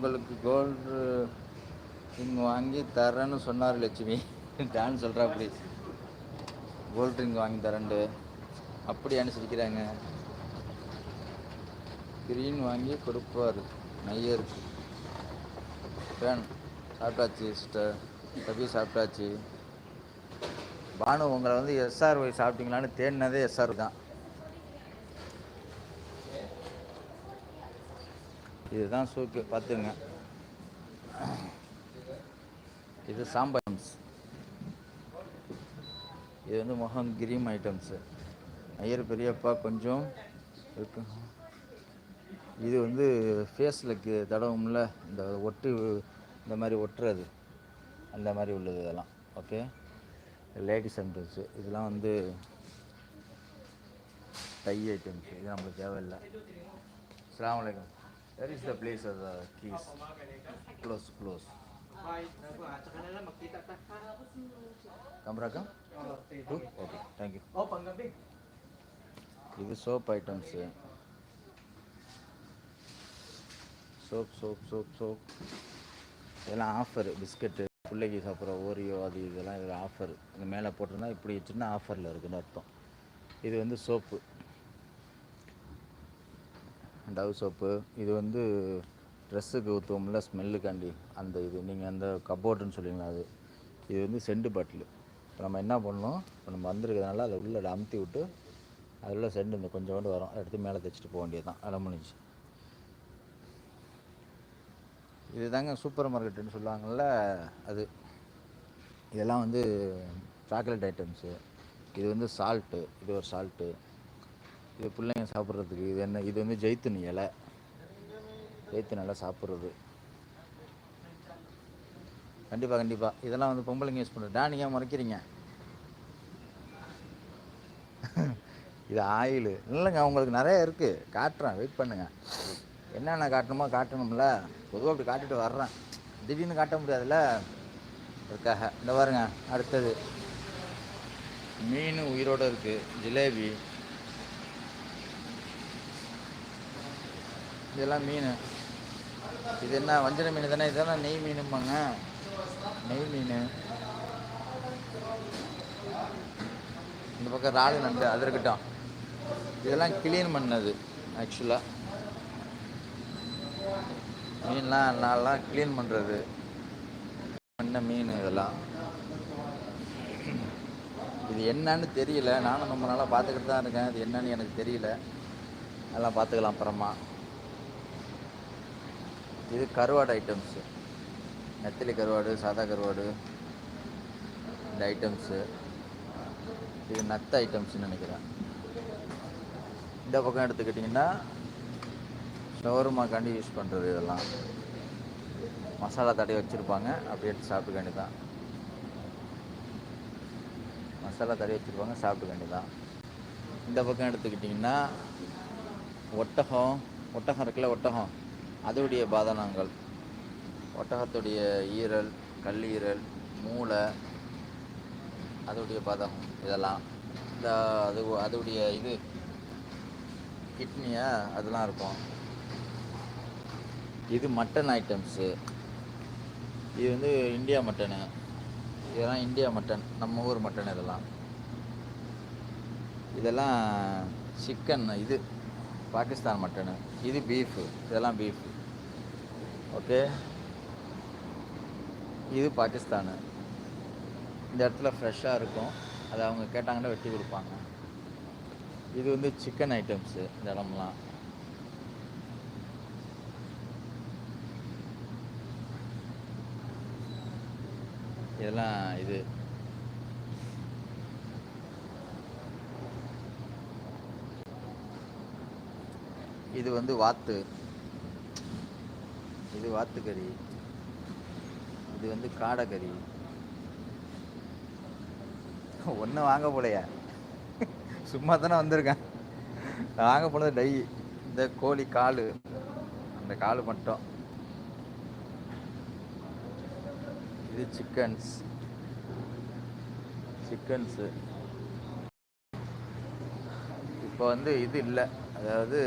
உங்களுக்கு gold ring வாங்கி தரேன்னு சொன்னார் லட்சுமி. டான் சொல்கிறா அப்படி. கோல்டு ரிங் வாங்கி தரேன்ட்டு. அப்படியான்னு சிரிக்கிறாங்க கிரீன் வாங்கி கொடுப்பார். நையருக்கு ஃபேன் சாப்பிட்டாச்சு சிஸ்டர் தப்பி சாப்பிட்டாச்சு. பானு உங்களை வந்து எஸ்ஆர் ஒய் சாப்பிட்டீங்களான்னு தேடினதே எஸ்ஆர் தான். இதுதான் சூக்கு பார்த்துங்க. இது சாம்பார் இது வந்து முகம் கிரீம் ஐட்டம்ஸு ஐயர் பெரியப்பா கொஞ்சம் இருக்கு. இது வந்து ஃபேஸில் தடவும்ல இந்த ஒட்டு இந்த மாதிரி ஒட்டுறது. அந்த மாதிரி உள்ளது இதெல்லாம் ஓகே லேடிஸ் ஐட்டம்ஸு இதெல்லாம் வந்து டை ஐட்டம்ஸ் இது நம்மளுக்கு தேவையில்லை. அலாம் வலைக்கம் where is the place of the keys close close Bye. Naku, at saka na lang magkita ta. கம்ராக்கா ஓகே தேங்க்யூ Oh, panggabi. இது soap items soap soap soap soap இதெல்லாம் ஆஃபர் பிஸ்கட்டு பிள்ளைக்கு சாப்பிட்ற ஓரியோ அது இதெல்லாம் இதில் ஆஃபர் இந்த மேலே போட்டிருந்தா இப்படி சின்ன ஆஃபரில் இருக்குன்னு அர்த்தம். இது வந்து சோப்பு டவ் சோப்பு இது வந்து ட்ரெஸ்ஸுக்கு ஊற்றுவோம்ல ஸ்மெல்லுக்காண்டி. அந்த இது நீங்கள் அந்த கப்போர்டுன்னு சொல்லுவீங்களா அது. இது வந்து செண்டு பாட்டில். இப்போ நம்ம என்ன பண்ணணும்? இப்போ நம்ம வந்திருக்கிறதுனால அதை உள்ளே அமுத்தி விட்டு அதில் உள்ள செண்டு இந்த கொஞ்சோண்டு வரும். எடுத்து மேலே தைச்சிட்டு போக வேண்டியது தான் அரை முடிஞ்சு இதுதாங்க சூப்பர் மார்க்கெட்டுன்னு சொல்லுவாங்கள்ல அது. இதெல்லாம் வந்து சாக்லேட் ஐட்டம்ஸு. இது வந்து சால்ட்டு. இது ஒரு சால்ட்டு. இது பிள்ளைங்க சாப்பிட்றதுக்கு இது என்ன இது வந்து ஜெய்த்துன் இலை. ஜெய்த்துன் இலை சாப்பிட்றது. கண்டிப்பாக கண்டிப்பாக இதெல்லாம் வந்து பொம்பளைங்க யூஸ் பண்ணுறது டா நீங்கள் இது ஆயில். இல்லைங்க உங்களுக்கு நிறைய இருக்குது காட்டுறேன் வெயிட் பண்ணுங்கள் என்னென்ன காட்டணுமோ காட்டணும்ல. பொதுவாக அப்படி காட்டிட்டு வர்றேன். திடீர்னு காட்ட முடியாதுல்ல? அதுக்காக. இந்த பாருங்க அடுத்தது. மீன் உயிரோடு இருக்குது ஜிலேபி. இதெல்லாம் மீன். இது என்ன வஞ்சர மீன் தானே? இதெல்லாம் நெய் மீனும்பாங்க. நெய் மீன். இந்த பக்கம் இறால் நண்டு அது இருக்கட்டும். இதெல்லாம் க்ளீன் பண்ணது ஆக்சுவலாக மீன்லாம் நான்லாம் க்ளீன் பண்ணுறது பண்ண மீன் இதெல்லாம். இது என்னன்னு தெரியல. நானும் ரொம்ப நாளாக பார்த்துக்கிட்டு தான் இருக்கேன். இது என்னன்னு எனக்கு தெரியல. அதெல்லாம் பார்த்துக்கலாம் அப்புறமா. இது கருவாடு ஐட்டம்ஸு நெத்திலி கருவாடு சாதா கருவாடு இந்த ஐட்டம்ஸு இது நத்த ஐட்டம்ஸ்னு நினைக்கிறேன். இந்த பக்கம் எடுத்துக்கிட்டிங்கன்னா ஷவர்மாக்காண்டி யூஸ் பண்ணுறது இதெல்லாம். மசாலா தடவி வச்சுருப்பாங்க. அப்படி எடுத்து சாப்பிட்டுக்க வேண்டியதான் மசாலா தடவி வச்சுருப்பாங்க சாப்பிட்டுக்காண்டி தான் இந்த பக்கம் எடுத்துக்கிட்டிங்கன்னா ஒட்டகம் ஒட்டகம் இருக்குல்ல ஒட்டகம். அதோடைய பாதனங்கள். ஒட்டகத்துடைய ஈரல் கல்லீரல் மூளை அதோடைய பதம் இதெல்லாம். இந்த அது அதோடைய இது கிட்னியா அதெல்லாம் இருக்கும். இது மட்டன் ஐட்டம்ஸு இது வந்து இந்தியா மட்டனு இதெல்லாம் இந்தியா மட்டன் நம்ம ஊர் மட்டன் இதெல்லாம். இதெல்லாம் சிக்கன் இது. பாகிஸ்தான் மட்டனு இது பீஃபு இதெல்லாம் பீஃபு ஓகே இது பாகிஸ்தானு. இந்த இடத்துல ஃப்ரெஷ்ஷாக இருக்கும். அதை அவங்க கேட்டாங்கன்னா வெட்டி கொடுப்பாங்க. இது வந்து சிக்கன் ஐட்டம்ஸு இந்த இடம்லாம். இதெல்லாம் இது. இது வந்து வாத்து. இது வாத்துக்கறி. இது வந்து காடைக்கறி. ஒன்றும் வாங்க போலையா. சும்மா தானே வந்திருக்கேன். வாங்க போனது டை. இந்த கோழி கால். அந்த கால் மட்டும். இது சிக்கன்ஸ் சிக்கன்ஸு இப்போ வந்து இது இல்லை. அதாவது